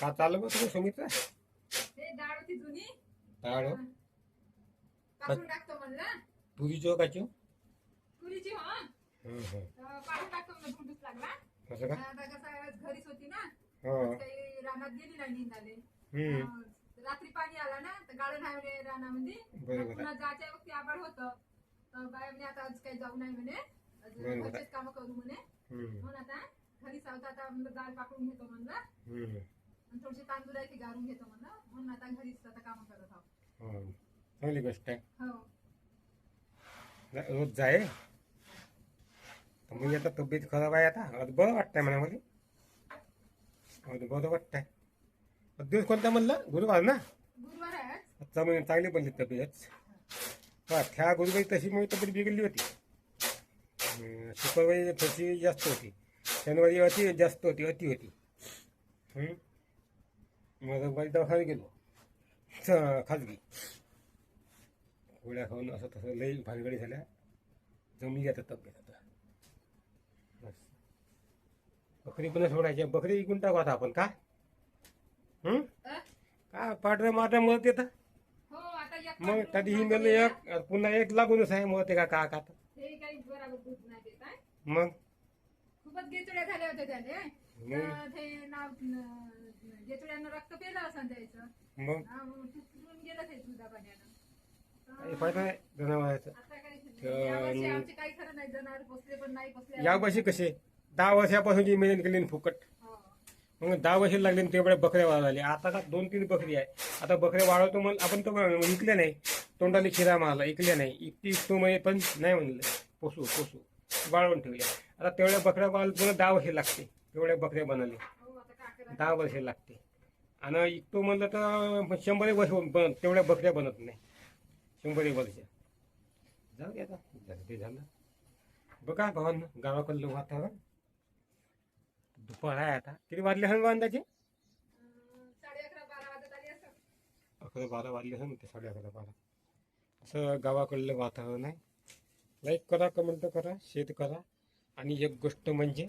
का चाललं मग तुम्ही सुमित्रा ते डाळ होती जुनी. डाळ हो. कापून टाकतो म्हणलं. तुरी जो हो? हं, हं. तर काढून टाकतो म्हणलं भुंडूच लागला. असं का? आता कसं घरीच होती ना. हो. काही रानात गेली नाही निघाले. रात्री पाणी आला ना तर गाळण आहे म्हणे रानामध्ये. पुन्हा जायच्या वक्ती आबाळ होतं. बाया म्हणे आता आज काही जाऊ नाही म्हणे. घरचेच कामं करू म्हणे. म्हणून आता घरी सावता आता डाळ पाकडून घेतो म्हणलं. आणि थोडीशी तांदूळ आहे ती गाळून घेतो म्हणलं. म्हणून आता घरीच आता कामं करत आहोत. हो. चांगली गोष्ट आहे. हो. जा- रोज जाय. तर म्हणजे आता तब्येत खराब आहे आता. आता बरं वाटतंय म्हणा मला आता बरं वाटतंय. दिवस कोणता म्हणलं? गुरुवार ना? गुरुवार आहे आज. आजचा महिने चांगली बनली तब्येत हा त्या गुरुवारी तशी माझी तब्येत बिघडली होती. अं, शुक्रवारी थोडीशी जास्त होती. शनिवारी अति जास्त होती अति होती. हं? मग रविवारी दवाखान्यात गेलो. खाजगी. गोळ्या खाऊन असं तसं लई भानगडी झाल्या. जमली आता तब्येत आता. बस. बकरी पण सोडायची बकरी विकून टाकू आता आपण. का? हं? का? पांढऱ्या मारल्या मत येतं? हो आता मग कधी टाकतो मेलं एक पुन्हा एक लागूनच आहे. मग ते का? का? का? ते काही बरोबर दूध नाही देत आहे मग? खूपच गेचुड्या झाल्या होत्या त्याने. तर ते नाव गेचुड्यानं रक्त पेलं असं त्याचं मग? हा, मग तुटून गेलं ते दुधा पाण्यानं काही फायदा नाही जनावरांचा आता काही तर- यावर्षी आमचे काही खरं नाही जनावर पोचले पण नाही पोचले या वर्षी कसे? दहा वर्षापासून जी मेहनत केली ना फुकट. हो. मग दहा वर्ष लागले ना तेवढ्या बकऱ्या वाढवल्या आता का दोन तीन बकरी आहे. आता बकऱ्या वाढवतो मग आपण तर विकल्या नाही. तोंडाने खिरा मारला इकल्या नाही. इकती इकतो म्हणजे पण नाही म्हणलं. पोसू पोसू. वाळवून ठेवल्या आता तेवढ्या बकऱ्या वाढ पुन्हा दहा वर्ष लागते. तेवढ्या बकऱ्या बनवले. दहा वर्ष लागते. आणि इकतो म्हणलं तर शंभर एक वर्ष बन तेवढ्या बकऱ्या बनत नाही. शंभर एक वर्ष. जाऊ दे आता. झालं ते झालं. बघा भावांना गावाकडलं वातावरण. दुपार आहे आता. किती वाजले हन अंदाजे? अकरा बारा वाजले हन ते साडे अकरा बारा. असं गावाकडलं वातावरण आहे. लाईक करा कमेंट करा शेअर करा. आणि एक गोष्ट म्हणजे